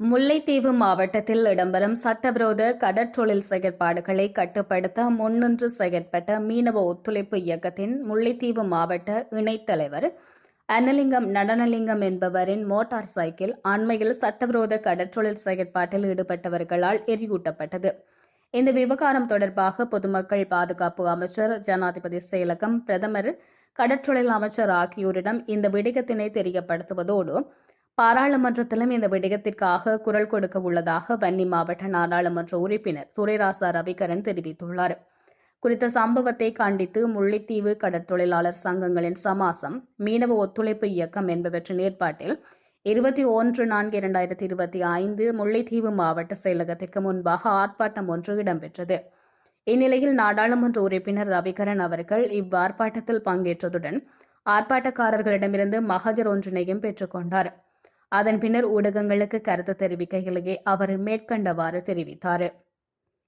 முல்லைத்தீவு மாவட்டத்தில் இடம்பெறும் சட்டவிரோத கடற்றொழில் செயற்பாடுகளை கட்டுப்படுத்த முன்னின்று செயற்பட்ட மீனவ ஒத்துழைப்பு இயக்கத்தின் முல்லைத்தீவு மாவட்ட இணைத்தலைவர் அனலிங்கம் நடனலிங்கம் என்பவரின் மோட்டார் சைக்கிள் அண்மையில் சட்டவிரோத கடற்றொழில் செயற்பாட்டில் ஈடுபட்டவர்களால் எரியூட்டப்பட்டது. இந்த விவகாரம் தொடர்பாக பொதுமக்கள் பாதுகாப்பு அமைச்சர் ஜனாதிபதி செயலகம் பிரதமர் கடற்றொழில் அமைச்சர் ஆகியோரிடம் இந்த விடயத்தினை தெரியப்படுத்துவதோடு பாராளுமன்றத்திலும் இந்த விடயத்திற்காக குரல் கொடுக்க உள்ளதாக வன்னி மாவட்ட நாடாளுமன்ற உறுப்பினர் துரைராசா ரவிகரன் தெரிவித்துள்ளார். குறித்த சம்பவத்தை கண்டித்து முல்லைத்தீவு கடற்தொழிலாளர் சங்கங்களின் சமாசம் மீனவ ஒத்துழைப்பு இயக்கம் என்பவற்றின் ஏற்பாட்டில் இருபத்தி ஒன்று நான்கு இரண்டாயிரத்தி இருபத்தி ஐந்து முல்லைத்தீவு மாவட்ட செயலகத்திற்கு முன்பாக ஆர்ப்பாட்டம் ஒன்று இடம்பெற்றது. இந்நிலையில் நாடாளுமன்ற உறுப்பினர் ரவிகரன் அவர்கள் இவ்வார்ப்பாட்டத்தில் பங்கேற்றதுடன் ஆர்ப்பாட்டக்காரர்களிடமிருந்து மகஜர் ஒன்றினையும் பெற்றுக்கொண்டார் அதன் பின்னர் ஊடகங்களுக்கு கருத்து தெரிவிக்கையிலேயே அவர் மேற்கண்டவாறு தெரிவித்தார்.